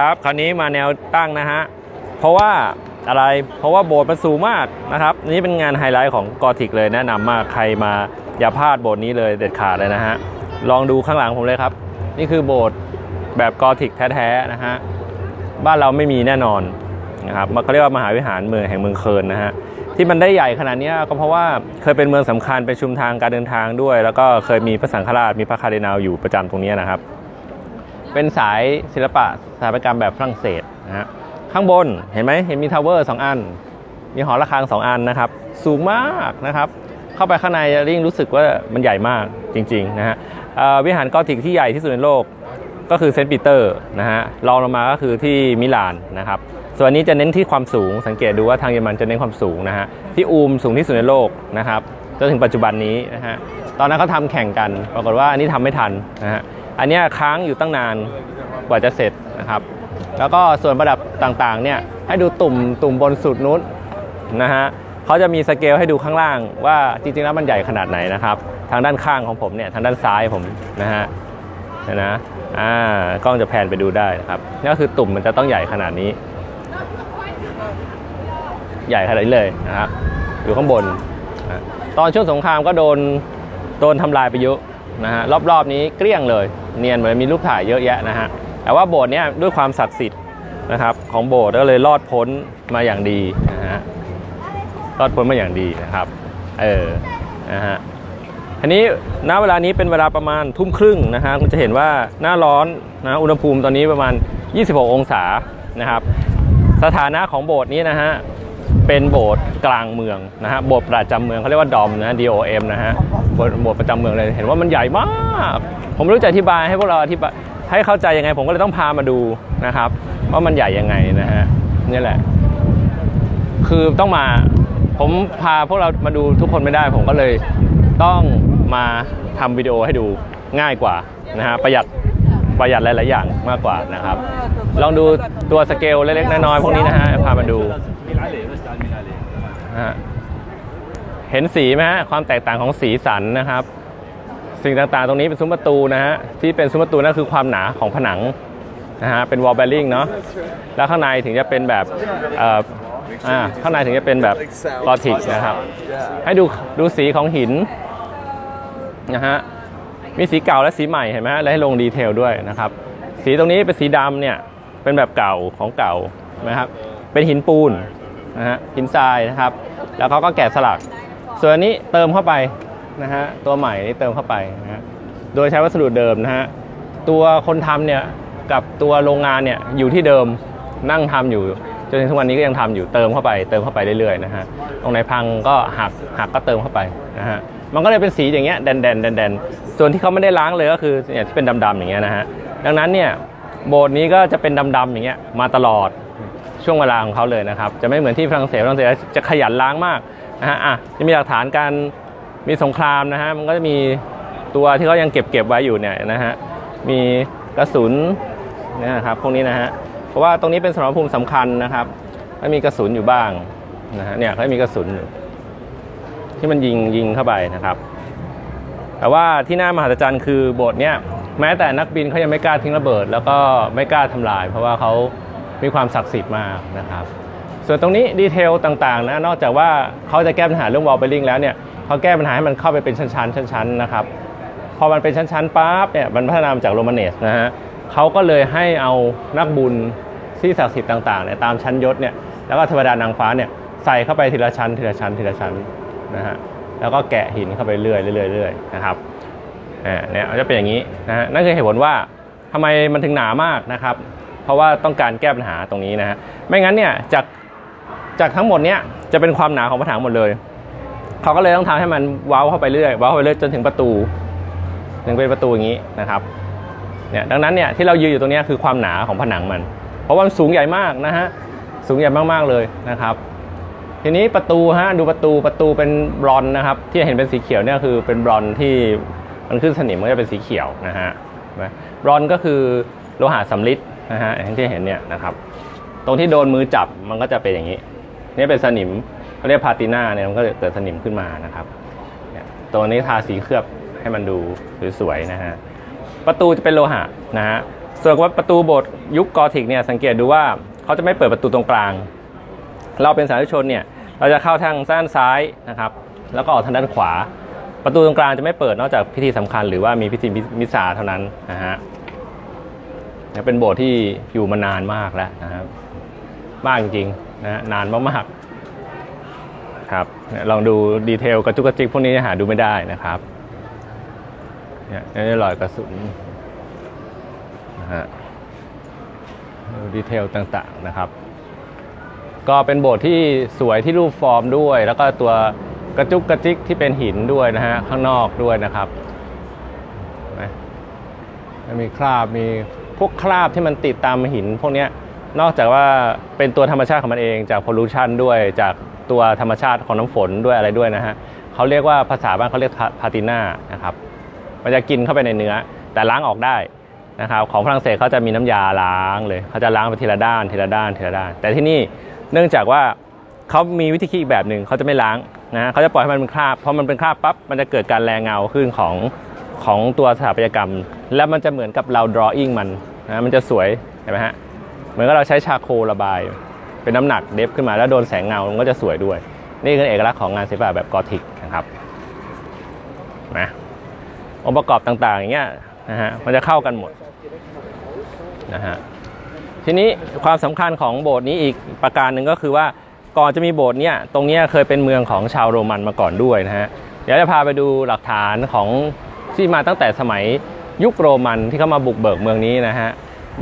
ครับคราวนี้มาแนวตั้งนะฮะ เพราะว่าอะไรเพราะว่าโบสถ์มันสูงมากนะครับนี่เป็นงานไฮไลท์ของกอทิกเลยแนะนำมากใครมาอย่าพลาดโบสถ์นี้เลยเด็ดขาดเลยนะฮะลองดูข้างหลังผมเลยครับ นี่คือโบสถ์แบบกอทิกแท้ๆนะฮะบ้านเราไม่มีแน่นอนนะครับมันเขาเรียกว่ามหาวิหารเมืองแห่งเมืองเคิร์นนะฮะที่มันได้ใหญ่ขนาดนี้ก็เพราะว่าเคยเป็นเมืองสำคัญเป็นชุมทางการเดินทางด้วย แล้วก็เคยมีพระสังฆราชมีพระคาร์ดินัลอยู่ประจำตรงนี้นะครับ เป็นสายศิลปะสถาปัตยกรรมแบบฝรั่งเศสนะฮะข้างบนเห็นไหมเห็นมีทาวเวอร์สองอัน มีหอระฆังสองอันนะครับ สูงมากนะครับ เข้าไปข้างในจะยิ่งรู้สึกว่ามันใหญ่มากจริงๆนะฮะวิหารกอธิกที่ใหญ่ที่สุดในโลกก็คือเซนต์ปีเตอร์นะฮะรองลงมาก็คือที่มิลานนะครับ ส่วนนี้จะเน้นที่ความสูงสังเกตดูว่าทางเยอรมันจะเน้นความสูงนะฮะที่อูมสูงที่สุดในโลกนะครับจนถึงปัจจุบันนี้นะฮะตอนนั้นเขาทำแข่งกัน ปรากฏว่าอันนี้ทำไม่ทันนะฮะ อันนี้ค้างอยู่ตั้งนานกว่าจะเสร็จนะครับ แล้วก็ส่วนประดับต่างๆเนี่ยให้ดูตุ่มตุ่มบนสุดนู้นนะฮะเขาจะมีสเกลให้ดูข้างล่างว่าจริงๆแล้วมันใหญ่ขนาดไหนนะครับ ทางด้านข้างของผมเนี่ยทางด้านซ้ายผมนะฮะนะอ่ากล้องจะแพนไปดูได้นะครับนี่ก็คือตุ่มมันจะต้องใหญ่ขนาดนี้ ใหญ่ขนาดนี้เลยนะครับอยู่ข้างบน ตอนช่วงสงครามก็โดนโดนทำลายไปเยอะ นะฮะรอบๆนี้เกลี้ยงเลย เนียนเลยมีรูปถ่ายเยอะแยะนะฮะแต่ว่าโบสถ์เนี้ยด้วยความศักดิ์สิทธิ์นะครับของโบสถ์ก็เลยรอดพ้นมาอย่างดีนะฮะรอดพ้นมาอย่างดีนะครับเออนะฮะทีนี้ณเวลานี้เป็นเวลาประมาณทุ่มครึ่งนะฮะคุณจะเห็นว่าหน้าร้อนนะอุณหภูมิตอนนี้ประมาณ 26 องศานะครับ สถานะของโบสถ์นี้นะฮะ เป็นโบสถ์กลางเมืองนะฮะโบสถ์ประจำเมืองเขาเรียกว่าดอมนะ DOM นะฮะโบสถ์บสถประจำเมืองเลยเห็นว่ามันใหญ่มาก ผมรู้จะอธิบายให้พวกเราอธิบายให้เข้าใจยังไง ผมก็เลยต้องพามาดูนะครับ ว่ามันใหญ่ยังไงนะฮะนี่แหละ คือต้องมาผมพาพวกเรามาดูทุกคนไม่ได้ ผมก็เลยต้องมาทำวิดีโอให้ดูง่ายกว่านะฮะประหยัดประหยัดหลาย ๆ อย่างมากกว่านะครับ ลองดูตัวสเกลเล็ก ๆ น้อย ๆ พวกนี้นะฮะพามาดู เห็นสีไหมฮะความแตกต่างของสีสันนะครับ สิ่งต่างๆ ตรงนี้เป็นซุ้มประตูนะฮะที่เป็นซุ้มประตูนั่นคือความหนาของผนังนะฮะเป็นวอลเบลลิงเนาะแล้วข้างในถึงจะเป็นแบบอ่าข้างในถึงจะเป็นแบบกอธิกนะครับ ให้ดูดูสีของหินนะฮะมีสีเก่าและสีใหม่เห็นไหมและให้ลงดีเทลด้วยนะครับ สีตรงนี้เป็นสีดำเนี่ยเป็นแบบเก่าของเก่านะครับ เป็นหินปูน นะฮะหินทรายนะครับ แล้วเขาก็แกะสลัก ส่วนนี้เติมเข้าไปนะฮะตัวใหม่นี่เติมเข้าไปนะฮะโดยใช้วัสดุเดิมนะฮะตัวคนทำเนี่ยกับตัวโรงงานเนี่ยอยู่ที่เดิมนั่งทำอยู่จนถึงทุกวันนี้ก็ยังทำอยู่เติมเข้าไป เติมเข้าไปเรื่อยๆนะฮะตรงไหนพังก็หักหักก็เติมเข้าไปนะฮะมันก็เลยเป็นสีอย่างเงี้ยแดนแดนแดนแดนส่วนที่เขาไม่ได้ล้างเลยก็คือเนี่ยที่เป็นดำๆอย่างเงี้ยนะฮะดังนั้นเนี่ยโบสถ์นี้ก็จะเป็นดำๆอย่างเงี้ยมาตลอด ช่วงเวลาของเขาเลยนะครับ จะไม่เหมือนที่ฝรั่งเศสฝรั่งเศสจะขยันล้างมากนะฮะอะจะมีหลักฐานการมีสงครามนะฮะมันก็จะมีตัวที่เขายังเก็บเก็บไว้อยู่เนี่ยนะฮะมีกระสุนเนยนะครับพวกนี้นะฮะเพราะว่าตรงนี้เป็นสมรภูมิสำคัญนะครับแล้วมีกระสุนอยู่บ้างนะฮะเนี่ยเขามีกระสุนที่มันยิงยิงเข้าไปนะครับ แต่ว่าที่น่ามหัศจรรย์คือโบสถ์เนี่ยแม้แต่นักบินเขายังไม่กล้าทิ้งระเบิด แล้วก็ไม่กล้าทำลาย เพราะว่าเขา มีความศักดิ์สิทธิ์มากนะครับส่วนตรงนี้ดีเทลต่างๆนะนอกจากว่าเขาจะแก้ปัญหาเรื่องวอลเบลลิงแล้วเนี่ยเขาแก้ปัญหาให้มันเข้าไปเป็นชั้นๆชั้นๆนะครับพอมันเป็นชั้นๆปั๊บเนี่ยมันพัฒนามาจากโรมาเนสนะฮะเขาก็เลยให้เอานักบุญที่ศักดิ์สิทธิ์ต่างๆเนี่ยตามชั้นยศเนี่ยแล้วก็เทวดานางฟ้าเนี่ยใส่เข้าไปทีละชั้นทีละชั้นทีละชั้นนะฮะแล้วก็แกะหินเข้าไปเรื่อยๆเรื่อยๆเรื่อยนะครับอ่าเนี่ยจะเป็นอย่างนี้นะฮะนั่นคือเหตุผลว่าทำไมมันถึงหนามากนะครับ เพราะว่าต้องการแก้ปัญหาตรงนี้นะฮะไม่งั้นเนี่ยจากจากทั้งหมดเนี่ยจะเป็นความหนาของผนังหมดเลย เขาก็เลยต้องทำให้มันว้าเข้าไปเรื่อยว้าเข้าไปเรื่อยจนถึงประตู ถึงเป็นประตูอย่างนี้นะครับเนี่ยดังนั้นเนี่ยที่เรายืนอยู่ตรงนี้คือความหนาของผนังมัน เพราะว่ามันสูงใหญ่มากนะฮะสูงใหญ่มากๆเลยนะครับทีนี้ประตูฮะดูประตูประตูเป็นบรอนนะครับ ที่เห็นเป็นสีเขียวเนี่ยคือเป็นบรอนที่มันขึ้นสนิมมันจะเป็นสีเขียวนะฮะบรอนก็คือโลหะสำริด นะฮะอย่างที่เห็นเนี่ยนะครับตรงที่โดนมือจับมันก็จะเป็นอย่างนี้ นี่เป็นสนิมเขาเรียกพาตินาเนี่ยมันก็เกิดสนิมขึ้นมานะครับตัวนี้ทาสีเคลือบให้มันดูสวยๆนะฮะประตูจะเป็นโลหะนะฮะส่วนว่าประตูโบสถ์ยุคกอธิกเนี่ยสังเกตดูว่าเขาจะไม่เปิดประตูตรงกลาง เราเป็นสาธุชนเนี่ยเราจะเข้าทางด้านซ้ายนะครับ แล้วก็ออกทางด้านขวา ประตูตรงกลางจะไม่เปิดนอกจากพิธีสำคัญหรือว่ามีพิธีมิสซาเท่านั้นนะฮะ นี่ยเป็นโบสถ์ที่อยู่มานานมากแล้วนะครับมากจริงๆนะฮะนานมากๆครับลองดูดีเทลกระจุกกระจิกพวกนี้หาดูไม่ได้นะครับเนี่ยนี่รอยกระสุนนะฮะดูดีเทลต่างๆนะครับ ก็เป็นโบสถ์ที่สวยที่รูปฟอร์มด้วย แล้วก็ตัวกระจุกกระจิกที่เป็นหินด้วยนะฮะข้างนอกด้วยนะครับมีคราบมี วกคราบที่มันติดตามหินพวกนี้นอกจากว่าเป็นตัวธรรมชาติของมันเองจากพอลูชันด้วยจากตัวธรรมชาติของน้ำฝนด้วยอะไรด้วยนะฮะเขาเรียกว่าภาษาบ้านเขาเรียกพาติน่านะครับมันจะกินเข้าไปในเนื้อ แต่ล้างออกได้นะครับของฝรั่งเศสเขาจะมีน้ำยาล้างเลยเขาจะล้างไปทีละด้านทีละด้านทีละด้าน แต่ที่นี่เนื่องจากว่าเขามีวิธีคิดอีกแบบหนึ่งเขาจะไม่ล้างนะเขาจะปล่อยให้มันเป็นคราบพอมันเป็นคราบปั๊บมันจะเกิดการแรงเงาขึ้นของของตัวสถาปัตยกรรม แล้วมันจะเหมือนกับเรา drawing มัน นะมันจะสวยเห็นไหมฮะเหมือนกับเราใช้ชาโคลระบาย เป็นน้ำหนักเดฟขึ้นมาแล้วโดนแสงเงามันก็จะสวยด้วย นี่คือเอกลักษณ์ของงานศิลปะแบบกอธิกนะครับนะองค์ประกอบต่างๆอย่างเงี้ยนะฮะมันจะเข้ากันหมดนะฮะทีนี้ความสำคัญของโบสถ์นี้อีกประการหนึ่งก็คือว่าก่อนจะมีโบสถ์เนี่ยตรงเนี้ยเคยเป็นเมืองของชาวโรมันมาก่อนด้วยนะฮะเดี๋ยวจะพาไปดูหลักฐานของที่มาตั้งแต่สมัย ยุคโรมันที่เข้ามาบุกเบิกเมืองนี้นะฮะ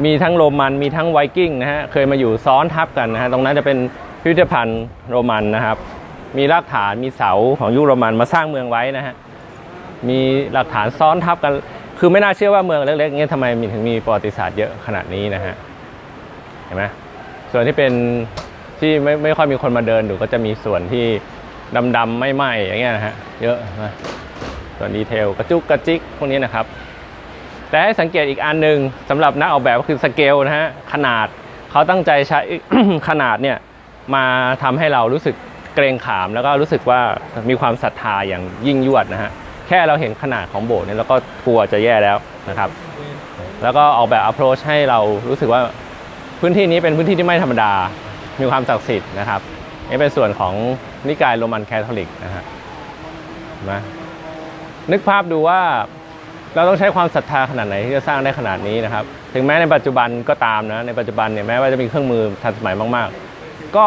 มีทั้งโรมันมีทั้งไวกิ้งนะฮะเคยมาอยู่ซ้อนทับกันนะฮะตรงนั้นจะเป็นพิพิธภัณฑ์โรมันนะครับ มีรากฐานมีเสาของยุคโรมันมาสร้างเมืองไว้นะฮะมีหลักฐานซ้อนทับกัน คือไม่น่าเชื่อว่าเมืองเล็กๆเงี้ยทำไมมีถึงมีประวัติศาสตร์เยอะขนาดนี้นะฮะเห็นไหมส่วนที่เป็นที่ไม่ไม่ค่อยมีคนมาเดินดูก็จะมีส่วนที่ดำๆไม่ไหมอย่างเงี้ยนะฮะเยอะนะส่วนดีเทลกระจุกกระจิกพวกนี้นะครับ แต่ให้สังเกตอีกอันหนึ่งสำหรับนักออกแบบก็คือสเกลนะฮะขนาดเขาตั้งใจใช้ขนาดเนี่ยมาทำให้เรารู้สึกเกรงขามแล้วก็รู้สึกว่ามีความศรัทธาอย่างยิ่งยวดนะฮะแค่เราเห็นขนาดของโบสถ์เนี่ยเราก็กลัวจะแย่แล้วนะครับ แล้วก็ออกแบบ approach ให้เรารู้สึกว่าพื้นที่นี้เป็นพื้นที่ที่ไม่ธรรมดา มีความศักดิ์สิทธิ์นะครับนี่เป็นส่วนของนิกายโรมันแคทอลิกนะฮะนไหมนึกภาพดูว่า เราต้องใช้ความศรัทธาขนาดไหนที่จะสร้างได้ขนาดนี้นะครับ ถึงแม้ในปัจจุบันก็ตามนะในปัจจุบันเนี่ยแม้ว่าจะมีเครื่องมือทันสมัยมาก ๆ ก็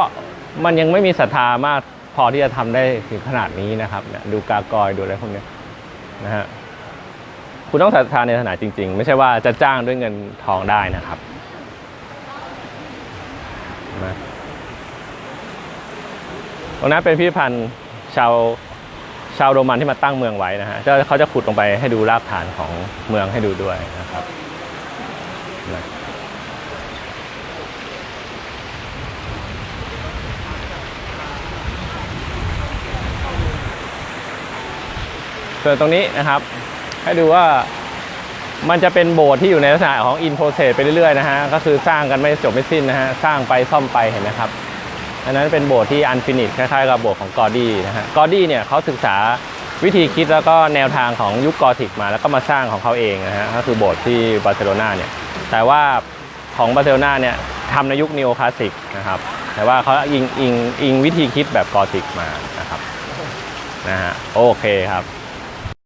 มันยังไม่มีศรัทธามากพอที่จะทำได้ถึงขนาดนี้นะครับดูกากอยดูอะไรพวกนี้นะฮะคุณต้องศรัทธาในศาสนาจริง ๆ ไม่ใช่ว่าจะจ้างด้วยเงินทองได้นะครับตรงนั้นเป็นพิพิธภัณฑ์ชาว ชาวโรมันที่มาตั้งเมืองไว้นะฮะจะเขาจะขุดลงไปให้ดูรากฐานของเมืองให้ดูด้วยนะครับส่วนตรงนี้นะครับ ให้ดูว่ามันจะเป็นโบสถ์ที่อยู่ในลักษณะของอินโ o รเซสไปเรื่อยๆนะฮะก็คือสร้างกันไม่จบไม่สิ้นนะฮะสร้างไปซ่อมไปเห็นไหมครับ อันนั้นเป็นโบสถ์ที่อันฟินิชคล้ายๆกับโบสถ์ของกอร์ดี้นะฮะกอร์ดี้เนี่ยเขาศึกษาวิธีคิดแล้วก็แนวทางของยุคกอธิกมาแล้วก็มาสร้างของเขาเองนะฮะก็คือโบสถ์ที่บาร์เซโลนาเนี่ยแต่ว่าของบาร์เซโลนาเนี่ยทำในยุคนีโอคลาสสิกนะครับแต่ว่าเขาอิงอิงอิงวิธีคิดแบบกอธิกมานะครับนะฮะโอเคครับ